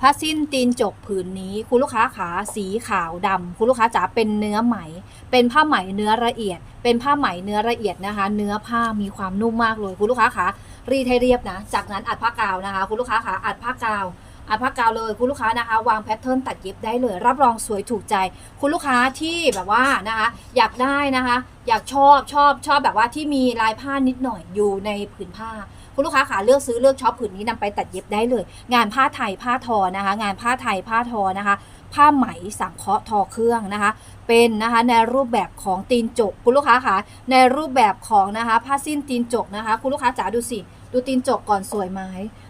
ผ้าสิ้นตีนจกผืนนี้คุณลูกค้าขาสีขาวดำคุณลูกค้าจ๋าเป็นเนื้อไหม เป็นผ้าไหมเนื้อละเอียด เป็นผ้าไหมเนื้อละเอียดนะคะ เนื้อผ้ามีความนุ่มมากเลยคุณลูกค้าขารีให้เรียบนะ จากนั้นอัดผ้ากาวนะคะ คุณลูกค้าขาอัดผ้ากาวอัดผ้ากาวเลยคุณลูกค้านะคะ วางแพทเทิร์นตัดเย็บได้เลย รับรองสวยถูกใจ คุณลูกค้าที่แบบว่านะคะ อยากได้นะคะ อยากชอบชอบชอบแบบว่าที่มีลายผ้านิดหน่อยอยู่ในผืนผ้า คุณลูกค้าขาเลือกซื้อเลือกช็อปผืนนี้นำไปตัดเย็บได้เลย งานผ้าไทยผ้าทอนะคะ งานผ้าไทยผ้าทอนะคะ ผ้าไหมสังเคราะห์ทอเครื่องนะคะ เป็นนะคะในรูปแบบของตีนจก คุณลูกค้าคะในรูปแบบของนะคะ ผ้าสิ้นตีนจกนะคะ คุณลูกค้าจ๋าดูสิ ดูตีนจกก่อนสวยไหม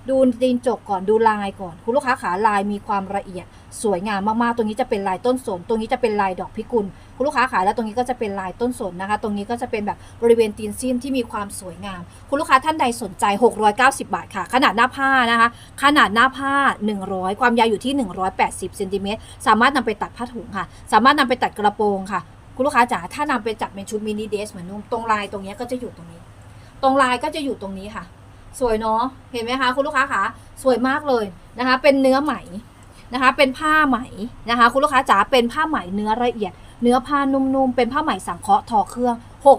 ดูตีนจกก่อนดูลายก่อน คุณลูกค้าขาลายมีความละเอียด สวยงามมากๆ ตรงนี้จะเป็นลายต้นสน ตรงนี้จะเป็นลายดอกพิกุล คุณลูกค้าขาแล้วตรงนี้ก็จะเป็นลายต้นสนนะคะ ตรงนี้ก็จะเป็นแบบบริเวณตีนซีมที่มีความสวยงาม คุณลูกค้าท่านใดสนใจ 690 บาทค่ะ ขนาดหน้าผ้านะคะ ขนาดหน้าผ้า 100 ความยาวอยู่ที่ 180เซนติเมตรสามารถนำไปตัดผ้าถุงค่ะ สามารถนำไปตัดกระโปรงค่ะ คุณลูกค้าจ๋าถ้านำไปจัดเป็นชุดมินิเดสเหมือนนุ่มตรงลายตรงนี้ก็จะอยู่ตรงนี้ ตรงลายก็จะอยู่ตรงนี้ค่ะ สวยเนาะเห็นไหมคะคุณลูกค้าคะสวยมากเลยนะคะ เป็นเนื้อไหมนะคะ เป็นผ้าไหมนะคะ คุณลูกค้าจ๋าเป็นผ้าไหมเนื้อละเอียด เนื้อผ้านุ่มๆเป็นผ้าไหมสังเคราะห์ทอเครื่อง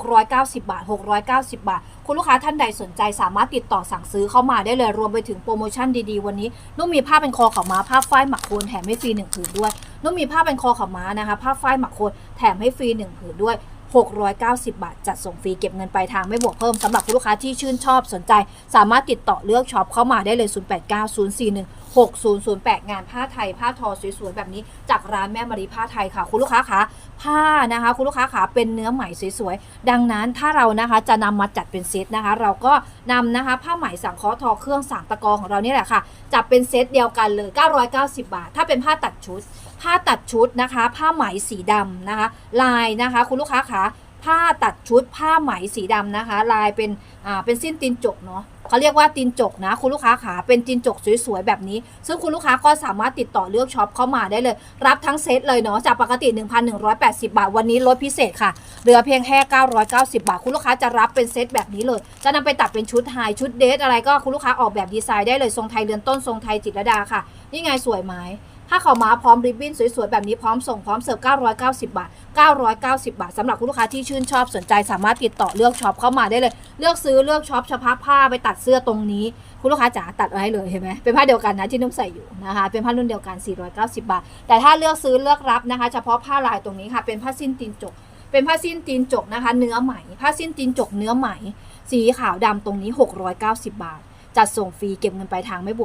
690 บาท 690 บาท คุณลูกค้าท่านใดสนใจสามารถติดต่อสั่งซื้อเข้ามาได้เลยรวมไปถึงโปรโมชั่นดีๆ วันนี้นุ่มมีผ้าเป็นคอขาวม้าผ้าฝ้ายหมักโคนแถมให้ฟรีหนึ่งผืนด้วยนุ่มมีผ้าเป็นคอขาวม้านะคะ ผ้าฝ้ายหมักโคนแถมให้ฟรีหนึ่งผืนด้วย 690 บาท จัดส่งฟรีเก็บเงินปลายทางไม่บวกเพิ่มสำหรับคุณลูกค้าที่ชื่นชอบสนใจ สามารถติดต่อเลือกช็อปเข้ามาได้เลย 089041 6008 งานผ้าไทย ผ้าทอสวยๆ แบบนี้ จากร้านแม่มารีผ้าไทยค่ะ คุณลูกค้าคะผ้านะคะ คุณลูกค้าขาเป็นเนื้อไหมสวยๆ ดังนั้นถ้าเรานะคะจะนำมาจัดเป็นเซตนะคะ เราก็นำนะคะผ้าไหมสังเคราะห์ทอเครื่องสางตะกอของเรานี่แหละค่ะจับเป็นเซตเดียวกันเลย 990 บาท ถ้าเป็นผ้าตัดชุดผ้าตัดชุดนะคะ ผ้าไหมสีดำนะคะ ลายนะคะ คุณลูกค้าคะผ้าตัดชุดผ้าไหมสีดำนะคะ ลายเป็นอ่าเป็นสิ้นตีนจกเนาะเขาเรียกว่าตีนจกนะ คุณลูกค้าขาเป็นตีนจกสวยๆแบบนี้ ซึ่งคุณลูกค้าก็สามารถติดต่อเลือกช็อปเข้ามาได้เลย รับทั้งเซตเลยเนาะจากปกติ 1,180 บาท วันนี้ลดพิเศษค่ะเหลือเพียงแค่990 บาท คุณลูกค้าจะรับเป็นเซตแบบนี้เลย จะนำไปตัดเป็นชุดไฮชุดเดทอะไรก็คุณลูกค้าออกแบบดีไซน์ได้เลยทรงไทยเรือนต้นทรงไทยจิตรดาค่ะ นี่ไงสวยไหม ถ้าเขาวมาพร้อมริบบิ้นสวยๆ แบบนี้พร้อมส่งพร้อมเสิร์ฟ 990 บาท 990 บาทสำหรับคุณลูกค้าที่ชื่นชอบสนใจสามารถติดต่อเลือกช็อปเข้ามาได้เลย เลือกซื้อเลือกช็อปเฉพาะผ้าไปตัดเสื้อตรงนี้ คุณลูกค้าจ๋าตัดไว้เลยเห็นไหมเป็นผ้าเดียวกันนะที่นุ่มใส่อยู่นะคะ เป็นผ้ารุ่นเดียวกัน 490 บาท แต่ถ้าเลือกซื้อเลือกรับนะคะ เฉพาะผ้าลายตรงนี้ค่ะ เป็นผ้าสิ้นตีนจก เป็นผ้าสิ้นตีนจกนะคะ เนื้อไหม ผ้าสิ้นตีนจกเนื้อไหม สีขาวดำตรงนี้ 690 บาท จัดส่งฟรีเก็บเงินปลายทางไม่บวก